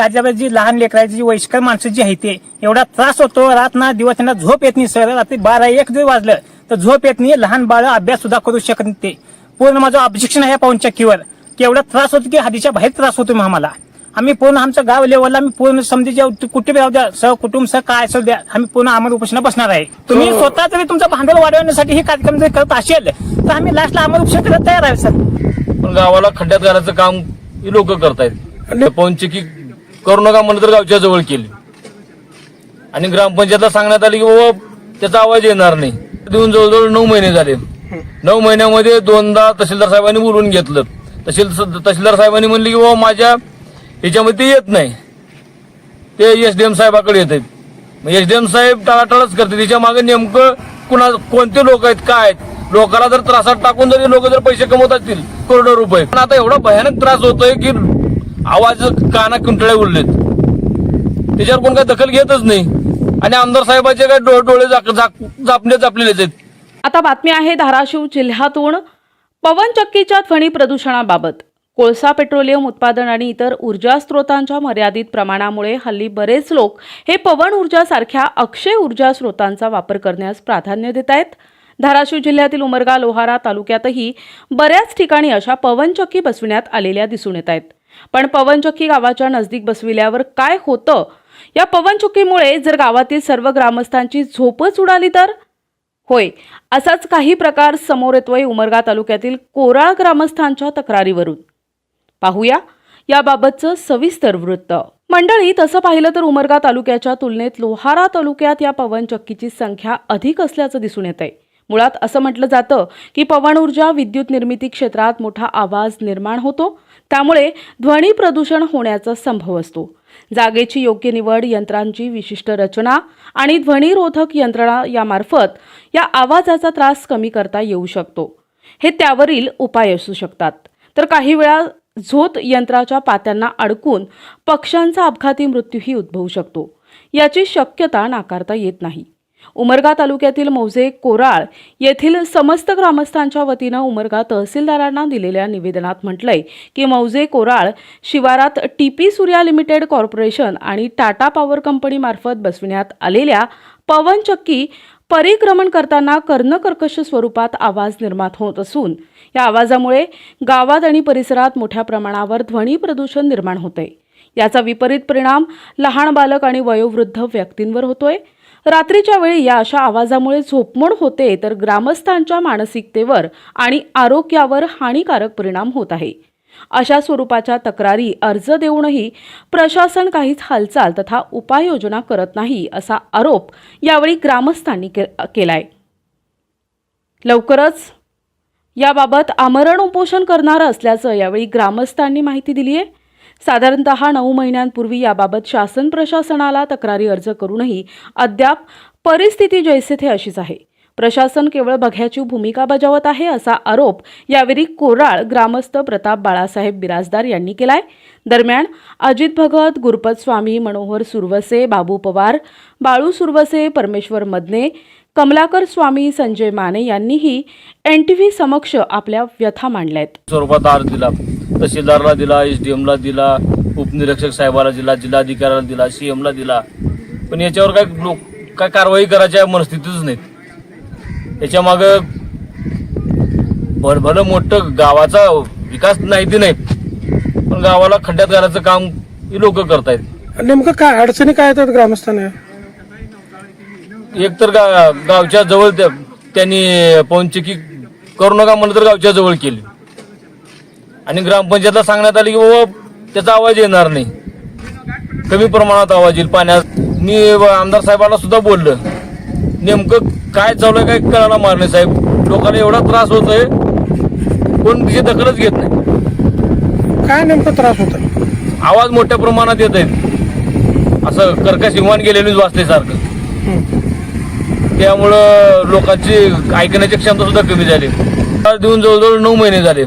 आजच्या जी लहान लेकराची जी वयस्कर माणसं जी आहे ते एवढा त्रास होतो रात ना दिवस त्यांना झोप येत नाही सर रात्री बारा एक जरी वाजलं तर झोप येत नाही लहान बाळ अभ्यास सुद्धा करू शकत नाही ते. पूर्ण माझं ऑब्जेक्शन आहे पाऊनचक्कीवर की एवढा त्रास होतो की हदीच्या बाहेर त्रास होतो मग आम्हाला. आम्ही पूर्ण आमचं गाव लेवलला आम्ही पूर्ण समजे जे कुटुंब राहू द्या सह कुटुंब सह काय असं द्या आम्ही पूर्ण आम्हाला उपोषणा बसणार आहे. तुम्ही स्वतः जरी तुमचं भांडवल वाढवण्यासाठी हे कार्यक्रम जर करत असेल तर आम्ही लास्टला आम्हाला उपोषण करायला तयार आहे सर. पण गावाला खड्ड्यात घालायचं काम ही लोक करतायत. पवनचक्की करू नका म्हणलं तर गावच्या जवळ केली. आणि ग्रामपंचायतला सांगण्यात आले की बाबा त्याचा आवाज येणार नाही. देऊन जवळजवळ नऊ महिने झाले. नऊ महिन्यामध्ये दोनदा तहसीलदार साहेबांनी बोलून घेतलं. तहसील तहसीलदार साहेबांनी म्हणले की बाबा माझ्या याच्यामध्ये ते येत नाही. ते एस डी एम साहेबाकडे येत आहेत. एस डी एम साहेब टाळाटाळच करते त्याच्यामागे नेमकं कुणा कोणते लोक आहेत काय आहेत? लोकांना जर त्रासात टाकून जरी लोक जर पैसे कमवत असतील करोडो रुपये. पण आता एवढा भयानक त्रास होतोय की आवाज काना कुंटळ्या उरलेत. त्याच्यावर कोण काय दखल घेतच नाही. आणि आमदार साहेबाचे काय डोळे डोळे जापले जापलेले आहेत. आता बातमी आहे धाराशिव जिल्ह्यातून पवनचक्कीच्या ध्वनी प्रदूषणाबाबत. कोळसा पेट्रोलियम उत्पादन आणि इतर ऊर्जा स्रोतांच्या मर्यादित प्रमाणामुळे हल्ली बरेच लोक हे पवन ऊर्जासारख्या अक्षय ऊर्जा स्रोतांचा वापर करण्यास प्राधान्य देत आहेत. धाराशिव जिल्ह्यातील उमरगा लोहारा तालुक्यातही बऱ्याच ठिकाणी अशा पवनचक्की बसविण्यात आलेल्या दिसून येत आहेत. पण पवनचक्की गावाच्या नजदीक बसविल्यावर काय होतं? या पवनचक्कीमुळे जर गावातील सर्व ग्रामस्थांची झोपच उडाली तर? होय असाच काही प्रकार समोर येतोय उमरगा तालुक्यातील कोराळ ग्रामस्थांच्या तक्रारीवरून. पाहूया याबाबतचं सविस्तर वृत्त. मंडळी तसं पाहिलं तर उमरगा तालुक्याच्या तुलनेत लोहारा तालुक्यात या पवनचक्कीची संख्या अधिक असल्याचं दिसून येत आहे मुळात असं म्हटलं जातं की पवन ऊर्जा विद्युत निर्मिती क्षेत्रात मोठा आवाज निर्माण होतो. त्यामुळे ध्वनी प्रदूषण होण्याचा संभव असतो. जागेची योग्य निवड यंत्रांची विशिष्ट रचना आणि ध्वनिरोधक यंत्रणा यामार्फत या आवाजाचा त्रास कमी करता येऊ शकतो. हे त्यावरील उपाय असू शकतात. तर काही वेळा झोत यंत्राच्या पात्यांना अडकून पक्ष्यांचा अपघाती मृत्यूही उद्भवू शकतो. याची शक्यता नाकारता येत नाही. उमरगा तालुक्यातील मौजे कोराळ येथील समस्त ग्रामस्थांच्या वतीनं उमरगा तहसीलदारांना दिलेल्या निवेदनात म्हटलंय की मौजे कोराळ शिवारात टीपी सूर्या लिमिटेड कॉर्पोरेशन आणि टाटा पॉवर कंपनीमार्फत बसविण्यात आलेल्या पवनचक्की परिक्रमण करताना कर्णकर्कश स्वरूपात आवाज निर्माण होत असून या आवाजामुळे गावात आणि परिसरात मोठ्या प्रमाणावर ध्वनी प्रदूषण निर्माण होते याचा विपरीत परिणाम लहान बालक आणि वयोवृद्ध व्यक्तींवर होतोय. रात्रीच्या वेळी या अशा आवाजामुळे झोपमोड होते तर ग्रामस्थांच्या मानसिकतेवर आणि आरोग्यावर हानिकारक परिणाम होत आहे. अशा स्वरूपाच्या तक्रारी अर्ज देऊनही प्रशासन काहीच हालचाल तथा उपाययोजना करत नाही असा आरोप यावेळी ग्रामस्थांनी के केलाय. लवकरच याबाबत आमरण उपोषण करणार असल्याचं यावेळी ग्रामस्थांनी माहिती दिली आहे साधारणतः नऊ महिन्यांपूर्वी याबाबत शासन प्रशासनाला तक्रारी अर्ज करूनही अद्याप परिस्थिती जैसे थे अशीच आहे. प्रशासन केवळ बघ्याची भूमिका बजावत आहे असा आरोप यावेळी कोराळ ग्रामस्थ प्रताप बाळासाहेब बिराजदार यांनी केलाय. दरम्यान अजित भगत गुरपत स्वामी मनोहर सुरवसे बाबू पवार बाळू सुरवसे परमेश्वर मदने कमलाकर स्वामी संजय माने यांनीही एन टी व्ही समक्ष आपल्या व्यथा मांडल्या आहेत तहसीलदारला दिला एस डी एमला दिला उपनिरीक्षक साहेबाला दिला जिल्हाधिकाऱ्याला दिला सीएमला दिला. पण याच्यावर काय लोक काय कारवाई करायच्या मनस्थितीच नाहीत. याच्या माग भर भलं मोठं गावाचा विकास नाही ते नाही पण गावाला खड्ड्यात घालायचं काम ही लोक करतायत. नेमकं काय अडचणी काय येतात ग्रामस्थांना? एक तर गा, गावच्या जवळ त्या- त्यांनी पवनचक्की करू नका म्हणलं तर गावच्या जवळ केली. आणि ग्रामपंचायतला सांगण्यात आले की बाबा त्याचा आवाज येणार नाही. कमी प्रमाणात आवाज येईल. पाण्यात मी आमदार साहेबांना सुद्धा बोललं. नेमकं काय चालू आहे काय कळायला मारणे साहेब. लोकांना एवढा त्रास होतोय कोण तिची दखलच घेत नाही. काय नेमकं त्रास होता आवाज मोठ्या प्रमाणात येत आहेत. असं कर्कश विमान गेलेलीच वाचल्यासारखं त्यामुळं लोकांची ऐकण्याची क्षमता सुद्धा कमी झाली. देऊन जवळजवळ नऊ महिने झाले.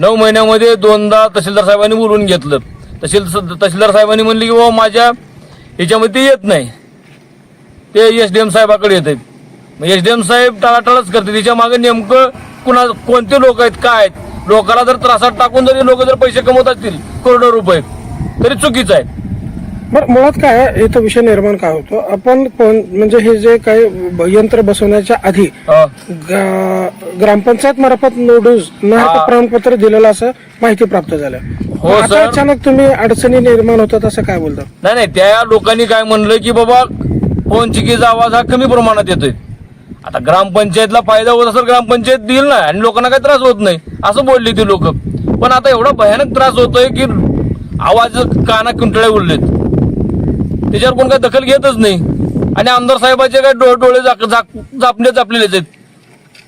नऊ महिन्यामध्ये दोनदा तहसीलदार साहेबांनी बोलून घेतलं. तहसील तहसीलदार साहेबांनी म्हणले की बाबा माझ्या याच्यामध्ये ते येत नाही. ते एस डी एम साहेबाकडे येत आहेत एस डी एम साहेब टाळाटाळच करते त्याच्यामागे नेमकं कुणा कोणते लोक आहेत काय आहेत? लोकांना जर त्रासात टाकून जरी लोक जर पैसे कमवत असतील करोडो रुपये तरी चुकीचं आहे. बरं मुळात काय इथं विषय निर्माण काय होतो? आपण पण- म्हणजे हे जे काही यंत्र बसवण्याच्या आधी. गा- ग्रामपंचायत मार्फत नोटीस नाहक प्रमाणपत्र दिलेलं असं माहिती प्राप्त झालं. हो, आता सर. अचानक तुम्ही अडचणी निर्माण होतात असं काय बोलता? नाही नाही त्या लोकांनी काय म्हणलं की बाबा फोन चिकीचा आवाज हा कमी प्रमाणात येतोय. आता ग्रामपंचायतला फायदा होत असेल ग्रामपंचायत देईल ना आणि लोकांना काही त्रास होत नाही असं बोलली ती लोक. पण आता एवढा भयानक त्रास होतोय की आवाज काना कुंटळ्या उरलेत. त्याच्यावर कोण काही दखल घेतच नाही. आणि आमदार साहेबाचे काय डोळे डोळे झाक झाक- झापले झापलेलेच आहेत.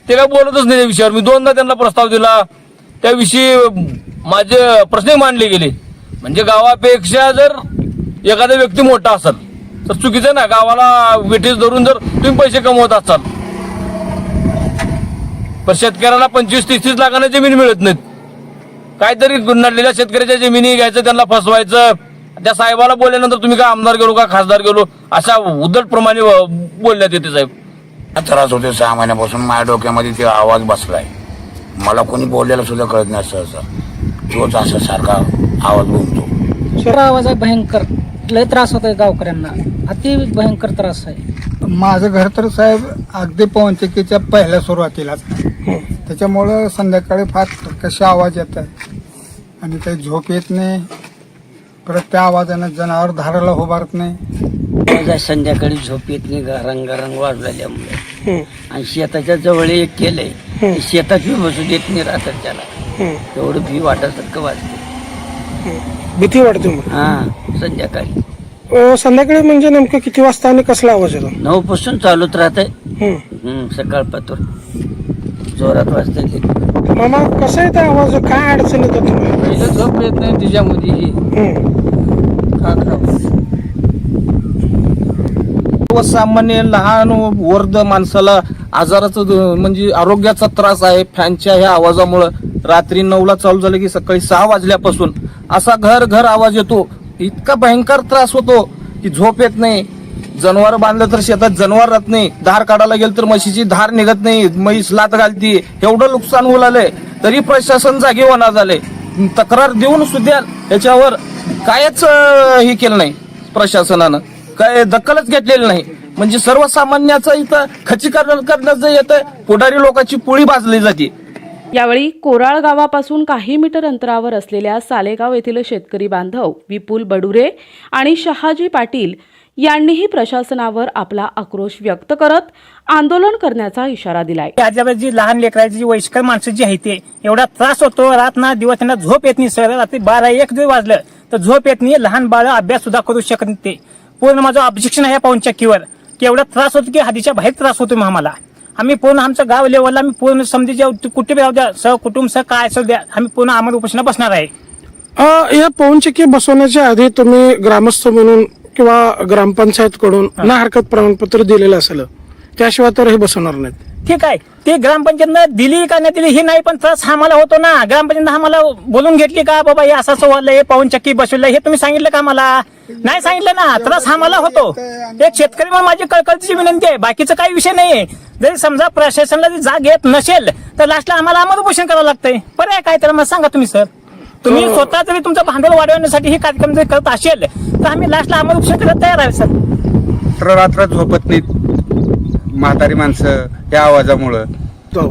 ते काय बोलतच नाही त्या विषयावर. मी दोनदा त्यांना प्रस्ताव दिला. त्याविषयी माझे प्रश्नही मांडले गेले. म्हणजे गावापेक्षा जर एखादा व्यक्ती मोठा असेल तर चुकीचं ना गावाला वेठीस धरून जर तुम्ही पैसे कमवत असाल पण शेतकऱ्याला पंचवीस तीस तीस लाखांना जमीन मिळत नाहीत. काहीतरी नडलेल्या शेतकऱ्याच्या जमिनी घ्यायचं त्यांना फसवायचं त्या साहेबाला बोलल्यानंतर तुम्ही काय आमदार गेलो का खासदार गेलो? अशा उद्धटप्रमाणे बोलण्यात येते साहेब. त्रास होते सहा महिन्यापासून. माझ्या डोक्यामध्ये ते आवाज बसलाय. मला कोणी बोललेलं सुद्धा कळत नाही सहसा. तोच असा सारखा आवाज बोलतो सर आवाज आहे भयंकर लय त्रास होतोय गावकऱ्यांना. अति भयंकर त्रास आहे. माझं घर तर साहेब अगदी पवनचक्कीच्या पहिल्या सुरुवातीलाच. आहे. त्याच्यामुळं संध्याकाळी फार कसे आवाज येत आहे आणि काही झोप येत नाही. परत त्या आवाजानं जनावर धाराला उभारत नाही. माझा संध्याकाळी झोप येत नाही गारंग गारंग वाजलेल्यामुळे आणि शेताच्या जवळ एक केलंय. ते शेतात बी बसू देत नाही राहतात त्याला. एवढं भी वाटासारखं वाजते भीती वाटते मग? हा संध्याकाळी. अं, संध्याकाळी म्हणजे नेमकं किती वाजता आणि कसला आवाज येतो? नऊ पासून चालूच राहत हम्म. आहे सकाळपासून जोरात वाजते ते. मामा कसा आहे त्या आवाज? काय अडचण येतात तुम्हाला? पहिलं झोप येत नाही तिच्यामध्ये. का करावं सर्वसामान्य लहान वर्ध माणसाला आजाराचा म्हणजे आरोग्याचा त्रास आहे. फॅनच्या ह्या आवाजामुळं रात्री नऊला चालू झालं की सकाळी सहा वाजल्यापासून असा घर घर आवाज येतो. इतका भयंकर त्रास होतो की झोप येत नाही. जनावर बांधलं तर शेतात जनावर राहत नाही. धार काढायला गेलं तर म्हशीची धार निघत नाही. म्हैस लात घालती. एवढं नुकसान होऊ लागलंय. तरी प्रशासन जागे होणार झाले तक्रार देऊन सुद्धा याच्यावर कायच हे केलं नाही प्रशासनानं. काय दखलच घेतलेली नाही. म्हणजे सर्वसामान्याचं इथं खचीकरण करण्याचं येतं पुढारी लोकांची पोळी भाजली जाते. यावेळी कोराळ गावापासून काही मीटर अंतरावर असलेल्या सालेगाव येथील शेतकरी बांधव विपुल बडुरे आणि शहाजी पाटील यांनीही प्रशासनावर आपला आक्रोश व्यक्त करत आंदोलन करण्याचा इशारा दिलाय. जी लहान लेकराची जी वयस्कर माणसं जी आहे ते एवढा त्रास होतो रात ना दिवस त्यांना झोप येत नाही सर रात्री बारा एक जरी वाजलं तर झोप येत नाही लहान बाळ अभ्यास सुद्धा करू शकत नाही ते. पूर्ण माझं ऑब्जेक्शन आहे या पाऊनचक्कीवर की एवढा त्रास होतो की हदीच्या बाहेर त्रास होतो मग आम्हाला. आम्ही पूर्ण आमचं गाव लेवलला आम्ही पूर्ण समजा कुठे बी राहू द्या सह कुटुंब सह काय असू द्या आम्ही पूर्ण आम्हाला उपोषणा बसणार आहे. अं, या पवनचक्की बसवण्याच्या आधी तुम्ही ग्रामस्थ म्हणून किंवा ग्रामपंचायत कडून ना हरकत प्रमाणपत्र दिलेलं असेल त्याशिवाय तर हे बसवणार नाहीत. ठीक आहे. ते ग्रामपंचायतनं दिली का नाही दिली हे नाही पण त्रास हा मला होतो ना. ग्रामपंचायत आम्हाला बोलून घेतली का बाबा हे असं असं वाढलंय पाऊन चक्की बसवलं हे तुम्ही सांगितलं का मला? नाही सांगितलं ना. त्रास हा मला होतो. एक शेतकरी म्हणून माझी कळकळतीची विनंती आहे. बाकीचा काही विषय नाहीये. जरी समजा प्रशासनाला जाग येत नसेल तर लास्टला आम्हाला आम्हाला उपोषण करावं लागतंय. पर्याय काय तर मला सांगा तुम्ही सर. तुम्ही स्वतः जरी तुमचं भांडवल वाढवण्यासाठी हे कार्यक्रम जर करत असेल तर आम्ही लास्टला आम्हाला उपोषण करायला तयार आहे सर. रात्र झोपत नाहीत म्हातारी माणसं या आवाजामुळं.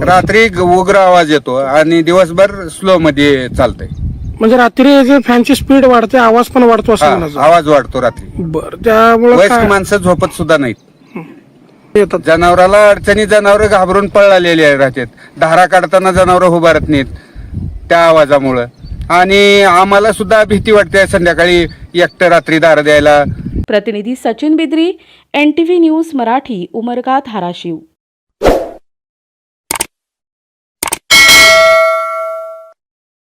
रात्री ग- उग्र आवाज येतो आणि दिवसभर स्लो मध्ये चालतंय. म्हणजे रात्री जे फॅनची स्पीड वाढते आवाज पण वाढतो असं हा, म्हणायचं. आवाज वाढतो रात्री. बर त्यामुळे वयस्क काय? माणसं झोपत सुद्धा नाहीत. येतात. जनावराला अडचणी जनावर घाबरून पळालेली आहे राहतात. धारा काढताना जनावर उभारत नाहीत त्या आवाजामुळं. आणि आम्हाला सुद्धा भीती वाटते संध्याकाळी एकटं रात्री दार द्यायला. प्रतिनिधी Sachin Bidri N T V news Marathi Umarga Dharashiv.